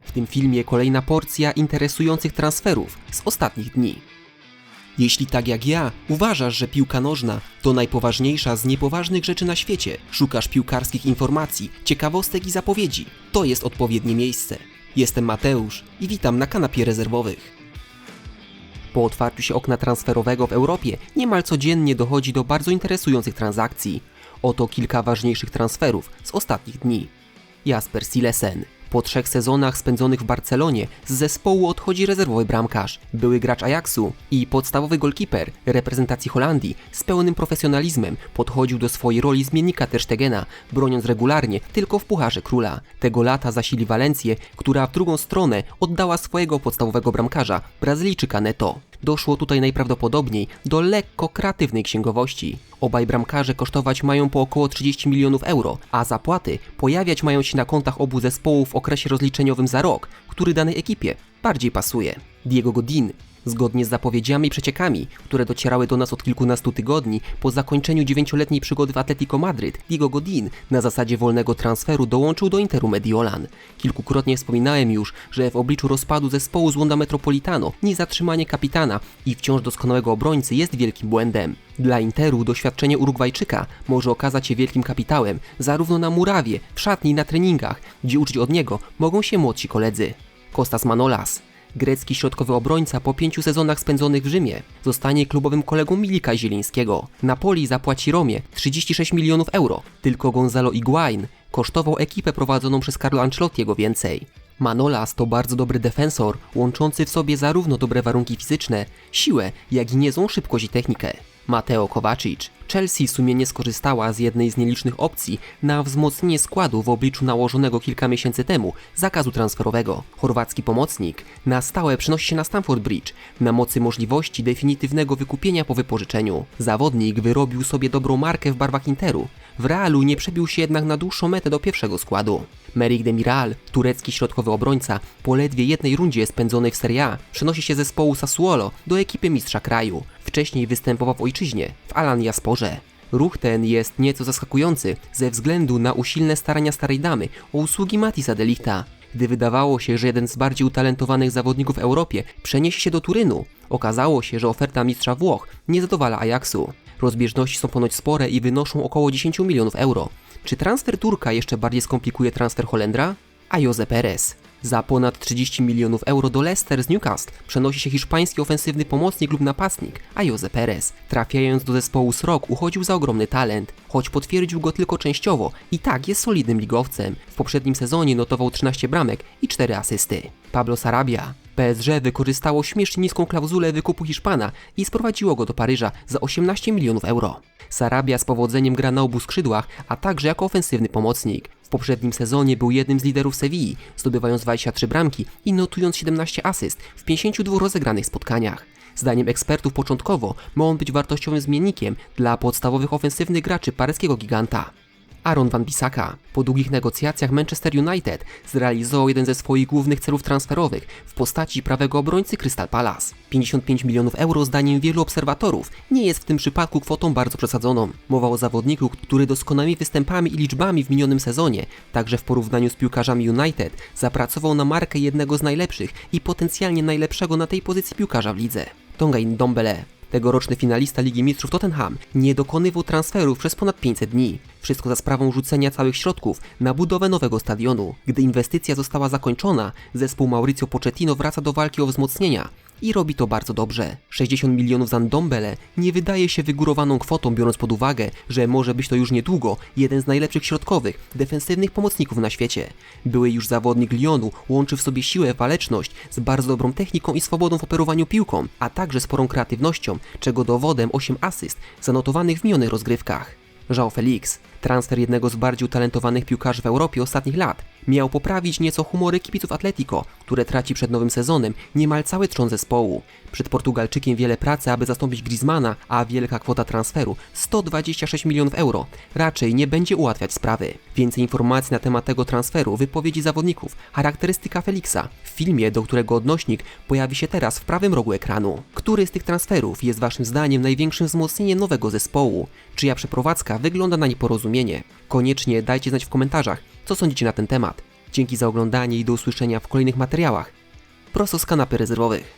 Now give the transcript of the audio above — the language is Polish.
W tym filmie kolejna porcja interesujących transferów z ostatnich dni. Jeśli tak jak ja uważasz, że piłka nożna to najpoważniejsza z niepoważnych rzeczy na świecie, szukasz piłkarskich informacji, ciekawostek i zapowiedzi, to jest odpowiednie miejsce. Jestem Mateusz i witam na kanapie rezerwowych. Po otwarciu się okna transferowego w Europie niemal codziennie dochodzi do bardzo interesujących transakcji. Oto kilka ważniejszych transferów z ostatnich dni. Jasper Silesen. Po trzech sezonach spędzonych w Barcelonie z zespołu odchodzi rezerwowy bramkarz, były gracz Ajaxu i podstawowy golkiper reprezentacji Holandii z pełnym profesjonalizmem podchodził do swojej roli zmiennika Ter Stegena, broniąc regularnie tylko w Pucharze Króla. Tego lata zasili Walencję, która w drugą stronę oddała swojego podstawowego bramkarza, Brazylijczyka Neto. Doszło tutaj najprawdopodobniej do lekko kreatywnej księgowości. Obaj bramkarze kosztować mają po około 30 milionów euro, a zapłaty pojawiać mają się na kontach obu zespołów w okresie rozliczeniowym za rok, który danej ekipie bardziej pasuje. Diego Godin Zgodnie z zapowiedziami i przeciekami, które docierały do nas od kilkunastu tygodni, po zakończeniu dziewięcioletniej przygody w Atletico Madryt, Diego Godin na zasadzie wolnego transferu dołączył do Interu Mediolan. Kilkukrotnie wspominałem już, że w obliczu rozpadu zespołu z Wanda Metropolitano niezatrzymanie kapitana i wciąż doskonałego obrońcy jest wielkim błędem. Dla Interu doświadczenie Urugwajczyka może okazać się wielkim kapitałem, zarówno na murawie, w szatni i na treningach, gdzie uczyć od niego mogą się młodsi koledzy. Kostas Manolas Grecki środkowy obrońca po pięciu sezonach spędzonych w Rzymie zostanie klubowym kolegą Milika Zielińskiego. Napoli zapłaci Romie 36 milionów euro. Tylko Gonzalo Higuain kosztował ekipę prowadzoną przez Carlo Ancelottiego więcej. Manolas to bardzo dobry defensor, łączący w sobie zarówno dobre warunki fizyczne, siłę, jak i niezłą szybkość i technikę. Mateo Kovacic. Chelsea sumiennie skorzystała z jednej z nielicznych opcji na wzmocnienie składu w obliczu nałożonego kilka miesięcy temu zakazu transferowego. Chorwacki pomocnik na stałe przenosi się na Stamford Bridge na mocy możliwości definitywnego wykupienia po wypożyczeniu. Zawodnik wyrobił sobie dobrą markę w barwach Interu. W Realu nie przebił się jednak na dłuższą metę do pierwszego składu. Merik Demiral, turecki środkowy obrońca, po ledwie jednej rundzie spędzonej w Serie A, przenosi się z zespołu Sassuolo do ekipy mistrza kraju. Wcześniej występował w ojczyźnie, w Alanya Ruch ten jest nieco zaskakujący ze względu na usilne starania starej damy o usługi Matisa Delichta. Gdy wydawało się, że jeden z bardziej utalentowanych zawodników w Europie przeniesie się do Turynu, okazało się, że oferta mistrza Włoch nie zadowala Ajaxu. Rozbieżności są ponoć spore i wynoszą około 10 milionów euro. Czy transfer Turka jeszcze bardziej skomplikuje transfer Holendra? A Jose Perez. Za ponad 30 milionów euro do Leicester z Newcastle przenosi się hiszpański ofensywny pomocnik lub napastnik, a Jose Perez. Trafiając do zespołu Srok uchodził za ogromny talent, choć potwierdził go tylko częściowo i tak jest solidnym ligowcem. W poprzednim sezonie notował 13 bramek i 4 asysty. Pablo Sarabia. PSG wykorzystało śmiesznie niską klauzulę wykupu Hiszpana i sprowadziło go do Paryża za 18 milionów euro. Sarabia z powodzeniem gra na obu skrzydłach, a także jako ofensywny pomocnik. W poprzednim sezonie był jednym z liderów Sewilli, zdobywając 23 bramki i notując 17 asyst w 52 rozegranych spotkaniach. Zdaniem ekspertów początkowo ma on być wartościowym zmiennikiem dla podstawowych ofensywnych graczy paryskiego giganta. Aaron Van Bissaka. Po długich negocjacjach Manchester United zrealizował jeden ze swoich głównych celów transferowych w postaci prawego obrońcy Crystal Palace. 55 milionów euro zdaniem wielu obserwatorów nie jest w tym przypadku kwotą bardzo przesadzoną. Mowa o zawodniku, który doskonałymi występami i liczbami w minionym sezonie, także w porównaniu z piłkarzami United, zapracował na markę jednego z najlepszych i potencjalnie najlepszego na tej pozycji piłkarza w lidze. Tonga Ndombele Tegoroczny finalista Ligi Mistrzów Tottenham nie dokonywał transferów przez ponad 500 dni. Wszystko za sprawą rzucenia całych środków na budowę nowego stadionu. Gdy inwestycja została zakończona, zespół Mauricio Pochettino wraca do walki o wzmocnienia i robi to bardzo dobrze. 60 milionów za Ndombele nie wydaje się wygórowaną kwotą, biorąc pod uwagę, że może być to już niedługo jeden z najlepszych środkowych, defensywnych pomocników na świecie. Były już zawodnik Lyonu łączy w sobie siłę, waleczność z bardzo dobrą techniką i swobodą w operowaniu piłką, a także sporą kreatywnością, czego dowodem 8 asyst zanotowanych w minionych rozgrywkach. João Felix, transfer jednego z bardziej utalentowanych piłkarzy w Europie ostatnich lat, miał poprawić nieco humory kibiców Atletico, które traci przed nowym sezonem niemal cały trzon zespołu. Przed Portugalczykiem wiele pracy, aby zastąpić Griezmana, a wielka kwota transferu 126 milionów euro raczej nie będzie ułatwiać sprawy. Więcej informacji na temat tego transferu, wypowiedzi zawodników, charakterystyka Felixa filmie, do którego odnośnik pojawi się teraz w prawym rogu ekranu. Który z tych transferów jest waszym zdaniem największym wzmocnieniem nowego zespołu? Czyja przeprowadzka wygląda na nieporozumienie? Koniecznie dajcie znać w komentarzach, co sądzicie na ten temat. Dzięki za oglądanie i do usłyszenia w kolejnych materiałach. Prosto z kanapy rezerwowych.